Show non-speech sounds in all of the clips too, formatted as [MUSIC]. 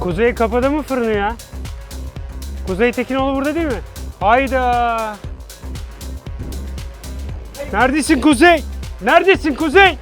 Kuzey kapadı mı fırını ya? Kuzey Tekinoğlu burada değil mi? Hayda. Neredesin Kuzey? Neredesin Kuzey?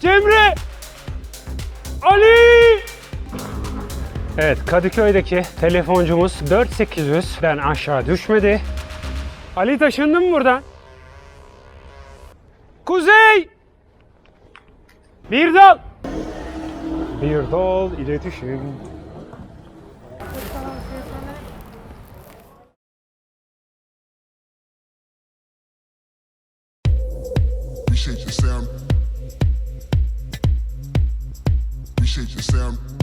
Cemre! Ali! Evet Kadıköy'deki telefoncumuz 4800'den aşağı düşmedi. Ali taşındı mı buradan? Kuzey! Bir dal! Bir dal iletişim. Appreciate your sound. Appreciate your sound.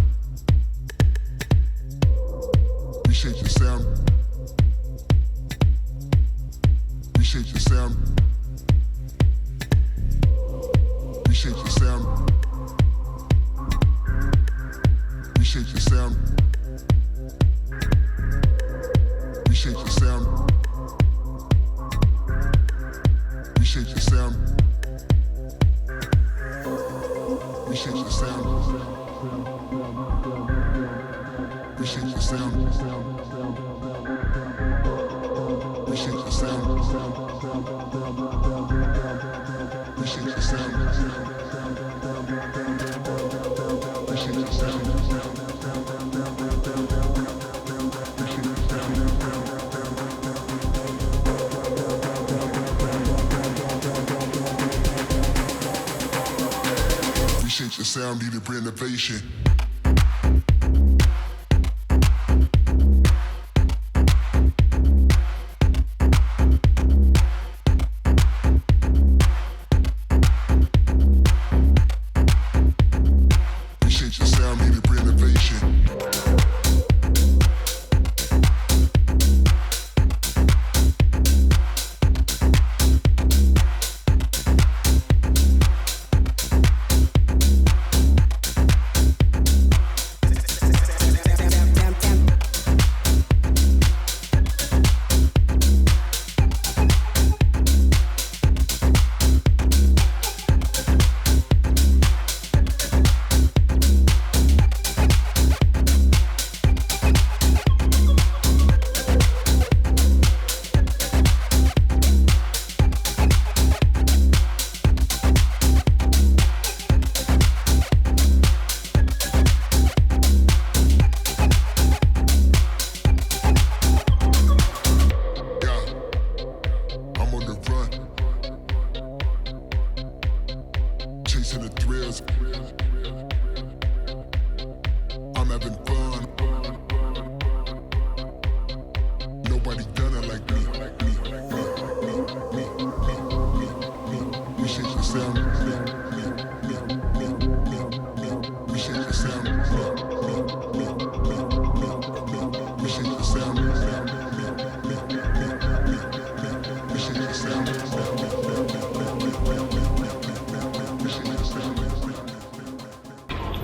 We shake the sound. We shake the sound. We shake the sound. We shake the sound. We shake the sound. We shake the sound. Appreciate Your sound needed renovation. Appreciate Your sound needed renovation.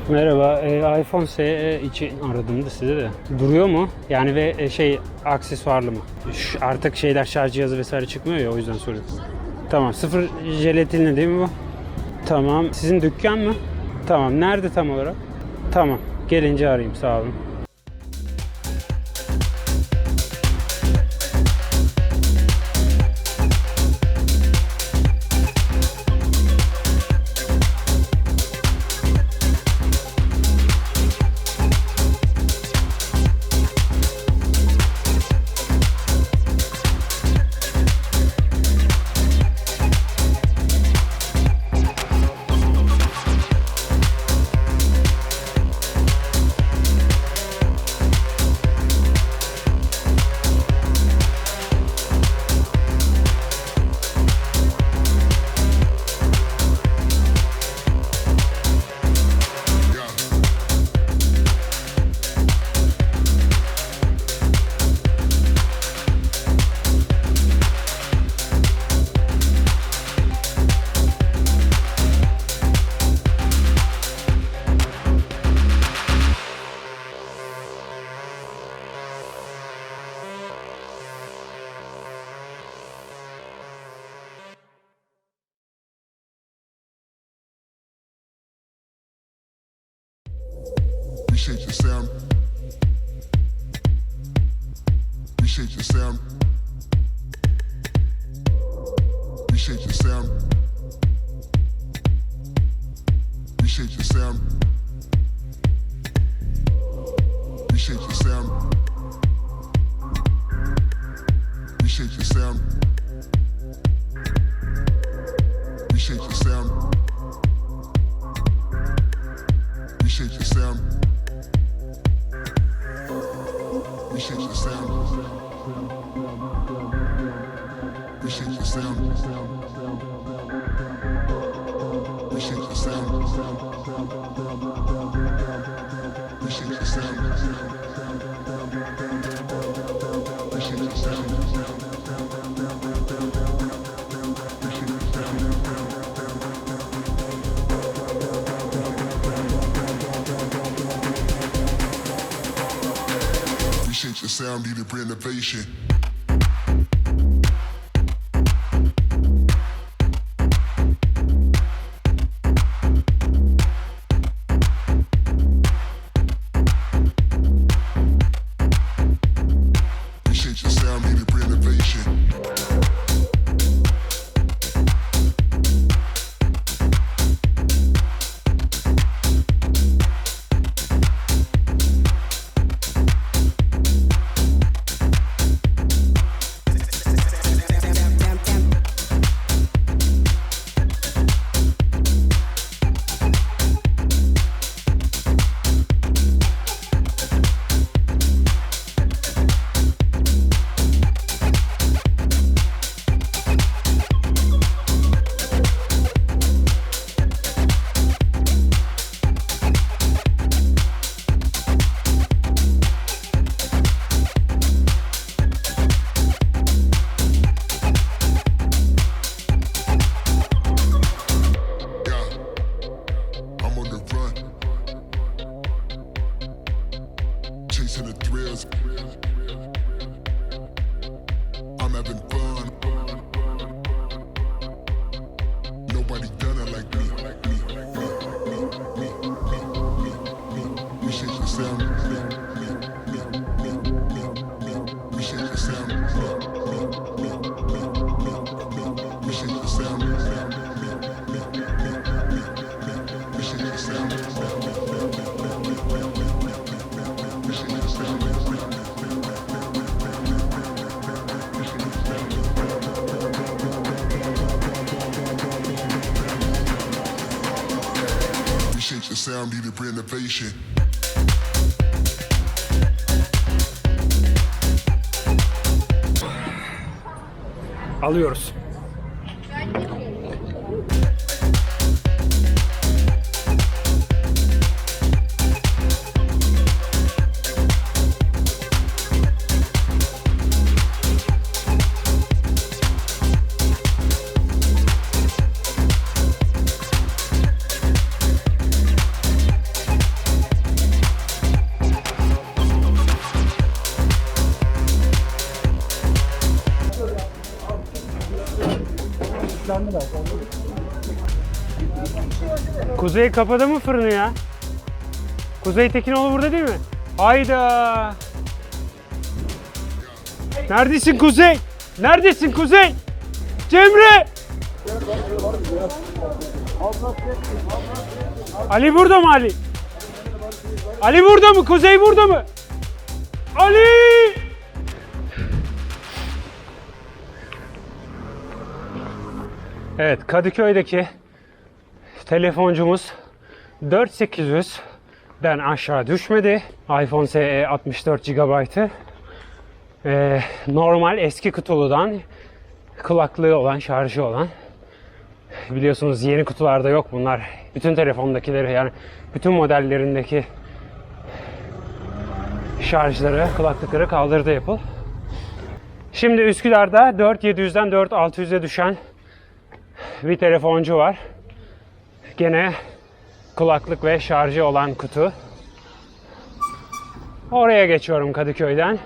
Merhaba, e, iPhone SE için aradım da size de. Duruyor mu? Yani ve e, şey aksesuarlı mı? Ş- artık şeyler şarj cihazı vesaire çıkmıyor ya o yüzden soruyorum. Tamam, sıfır jelatinli değil mi bu? Tamam, sizin dükkan mı? Tamam, nerede tam olarak? Tamam, gelince arayayım sağ olun. shape the sound. We shape sound. Appreciate the sound needed renovation. down, need a renovation. Alıyoruz. Kuzey kapadı mı fırını ya? Kuzey Tekinoğlu burada değil mi? Hayda. Neredesin Kuzey? Neredesin Kuzey? Cemre! Ali burada mı Ali? Ali burada mı? Kuzey burada mı? Ali! Evet Kadıköy'deki telefoncumuz 4800'den aşağı düşmedi. iPhone SE 64 GB'ı. Normal eski kutuludan kulaklığı olan, şarjı olan. Biliyorsunuz yeni kutularda yok bunlar. Bütün telefondakileri yani bütün modellerindeki şarjları, kulaklıkları kaldırdı Apple. Şimdi Üsküdar'da 4700'den 4600'e düşen bir telefoncu var gene kulaklık ve şarjı olan kutu. Oraya geçiyorum Kadıköy'den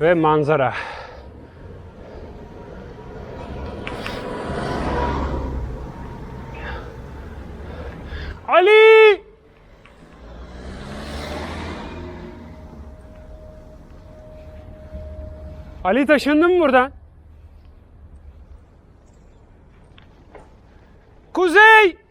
ve manzara. Ali! Ali taşındı mı buradan? Kuzey!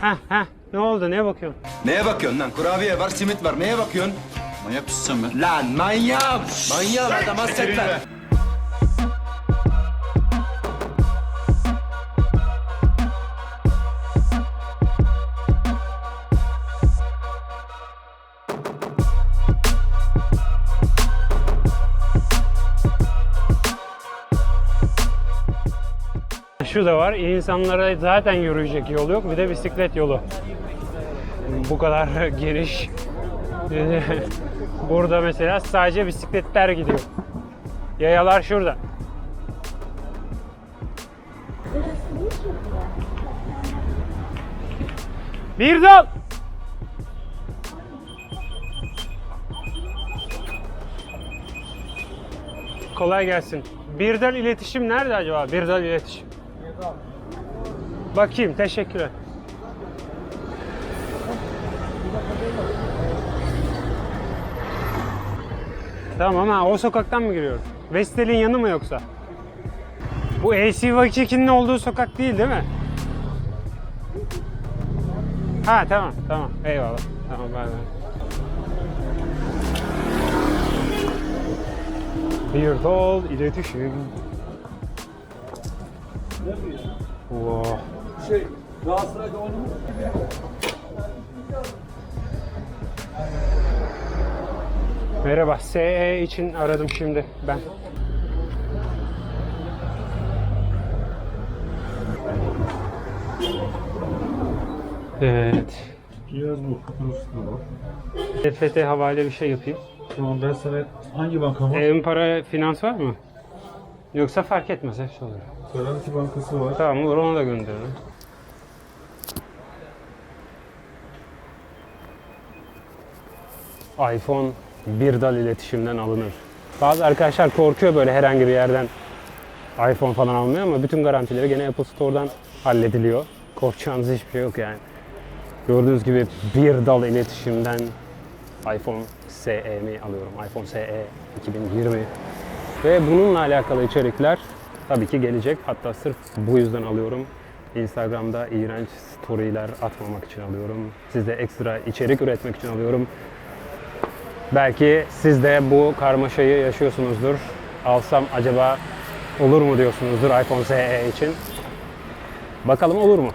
Ha ha ne oldu ne bakıyorsun? Neye bakıyorsun lan? Kurabiye var, simit var. Neye bakıyorsun? Manyak mısın sen be? Lan manyağım! Manyağım adam hasret ver. Şu da var. insanlara zaten yürüyecek yol yok. Bir de bisiklet yolu. Bu kadar [LAUGHS] geniş. [LAUGHS] Burada mesela sadece bisikletler gidiyor. Yayalar şurada. Bir dal. Kolay gelsin. Birdal iletişim nerede acaba? Birdal iletişim. Bakayım, teşekkürler. Tamam ha, o sokaktan mı giriyoruz? Vestel'in yanı mı yoksa? Bu AC Vakiki'nin olduğu sokak değil değil mi? Ha tamam, tamam. Eyvallah. Tamam, bay bay. Bir dal iletişim. Wow. Şey, Galatasaray'da oynadı mı? Merhaba, SE için aradım şimdi ben. Evet. Biraz bu. Rus'ta var. EFT havale bir şey yapayım. Tamam ben sana hangi banka var? Evin para finans var mı? Yoksa fark etmez hepsi olur. Garanti Bankası var. Tamam olur onu da gönderelim. iPhone bir dal iletişimden alınır. Bazı arkadaşlar korkuyor böyle herhangi bir yerden iPhone falan almıyor ama bütün garantileri gene Apple Store'dan hallediliyor. Korkacağınız hiçbir şey yok yani. Gördüğünüz gibi bir dal iletişimden iPhone SE'mi alıyorum. iPhone SE 2020. Ve bununla alakalı içerikler tabii ki gelecek. Hatta sırf bu yüzden alıyorum. Instagram'da iğrenç storyler atmamak için alıyorum. Size ekstra içerik üretmek için alıyorum. Belki siz de bu karmaşayı yaşıyorsunuzdur. Alsam acaba olur mu diyorsunuzdur iPhone SE için. Bakalım olur mu?